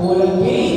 Por aquele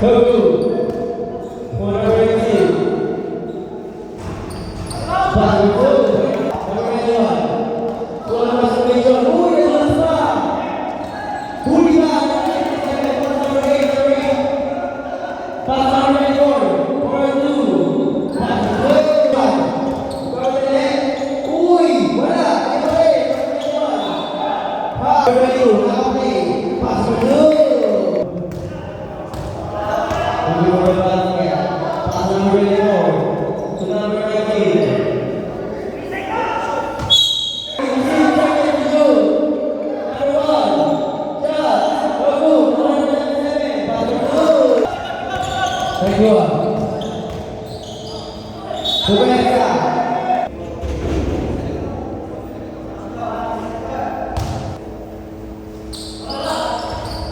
Everybody, happy, pass through.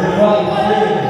Glória a Deus.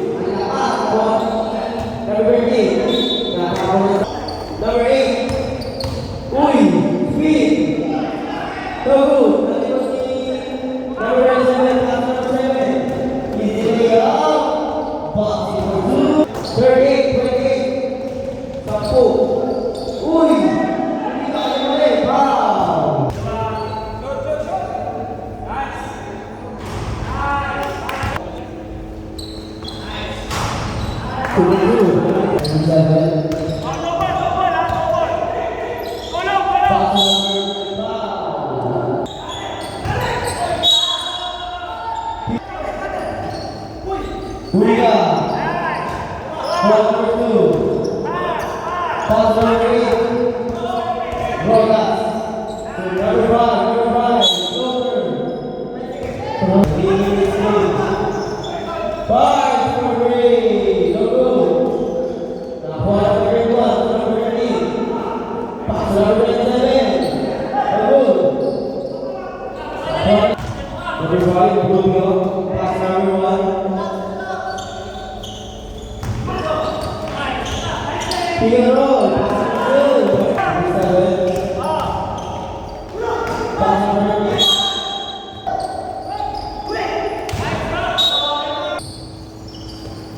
স্বীকার করেন Pass the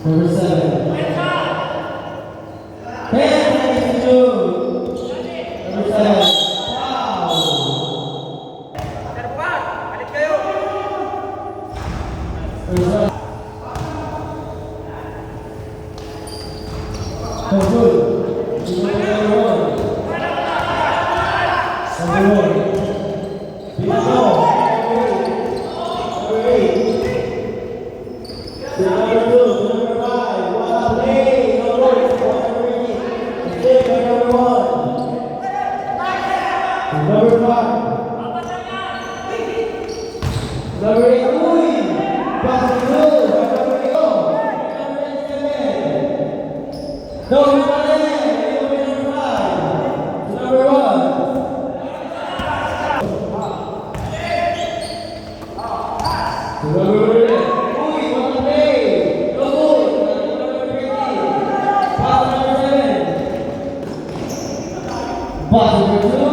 Verse 7. Pay attention. Verse 7. No, he's not in. He's number five. He's number one. Bottom of the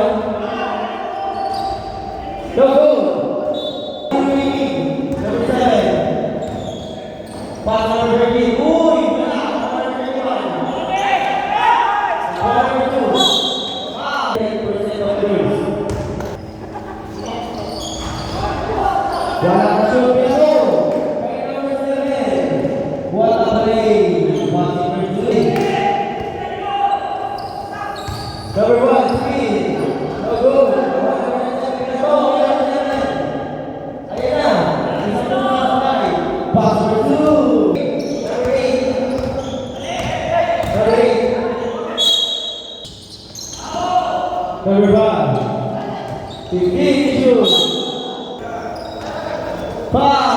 Number one, three. No go. Number five. Fifteen shoes. Five.